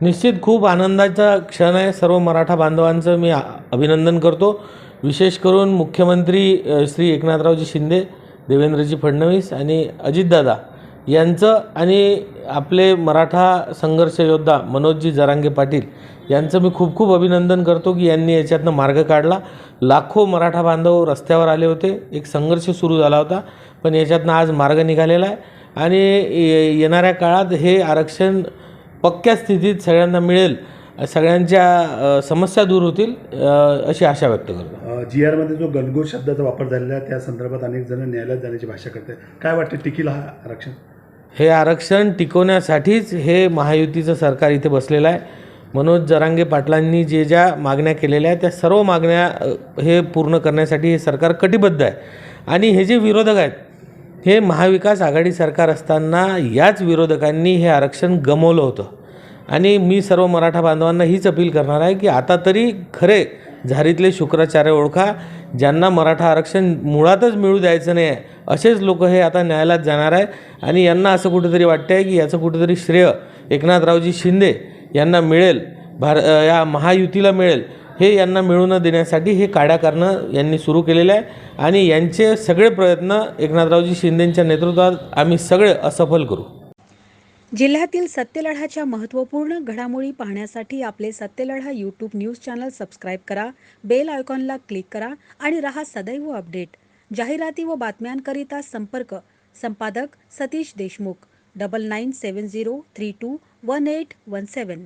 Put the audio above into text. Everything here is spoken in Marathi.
निश्चित खूप आनंदाचा क्षण आहे. सर्व मराठा बांधवांचं मी अभिनंदन करतो. विशेष करून मुख्यमंत्री श्री एकनाथरावजी शिंदे देवेंद्रजी फडणवीस आणि अजितदादा यांचं आणि आपले मराठा संघर्ष योद्धा मनोजजी जरांगे पाटील यांचं मी खूप खूप अभिनंदन करतो की यांनी याच्यातनं मार्ग काढला. लाखो मराठा बांधव रस्त्यावर आले होते. एक संघर्ष सुरू झाला होता पण याच्यातनं आज मार्ग निघालेला आहे. आणि ये- येणाऱ्या काळात हे आरक्षण पक्क्या स्थितीत सगळ्यांना मिळेल सगळ्यांच्या समस्या दूर होतील अशी आशा व्यक्त करतो. जी आरमध्ये जो गणगोत शब्दाचा वापर झालेला आहे त्या संदर्भात अनेक जण न्यायालयात जाण्याची भाषा करतात काय वाटते टिकील हा आरक्षण? हे आरक्षण टिकवण्यासाठीच हे महायुतीचं सरकार इथे बसलेलं आहे. मनोज जरांगे पाटलांनी जे ज्या मागण्या केलेल्या आहेत त्या सर्व मागण्या हे पूर्ण करण्यासाठी हे सरकार कटिबद्ध आहे. आणि हे जे विरोधक आहेत हे महाविकास आघाडी सरकार असताना याच विरोधकांनी हे आरक्षण गमवलं होतं. आणि मी सर्व मराठा बांधवांना हीच अपील करणार आहे की आता तरी खरे झारीतले शुक्राचार्य ओळखा ज्यांना मराठा आरक्षण मुळातच मिळू द्यायचं नाही आहे असेच लोक हे आता न्यायालयात जाणार आहे आणि यांना असं कुठेतरी वाटतं आहे की याचं कुठेतरी श्रेय एकनाथरावजी शिंदे यांना मिळेल भार या महायुतीला मिळेल. हे यांना मिळू न देण्यासाठी हे काड्या करणं यांनी सुरू केलेलं आहे. आणि यांचे सगळे प्रयत्न एकनाथरावजी शिंदेंच्या नेतृत्वात आम्ही सगळे असफल करू. जिल्ह्यातील सत्यलढाच्या महत्त्वपूर्ण घडामोडी पाहण्यासाठी आपले Satyaladha YouTube news channel subscribe करा बेल आयकॉनला क्लिक करा आणि रहा सदैव अपडेट जाहिराती व बातम्यांकरिता संपर्क. संपादक Satish Deshmukh. Double nine seven zero three two one eight one seven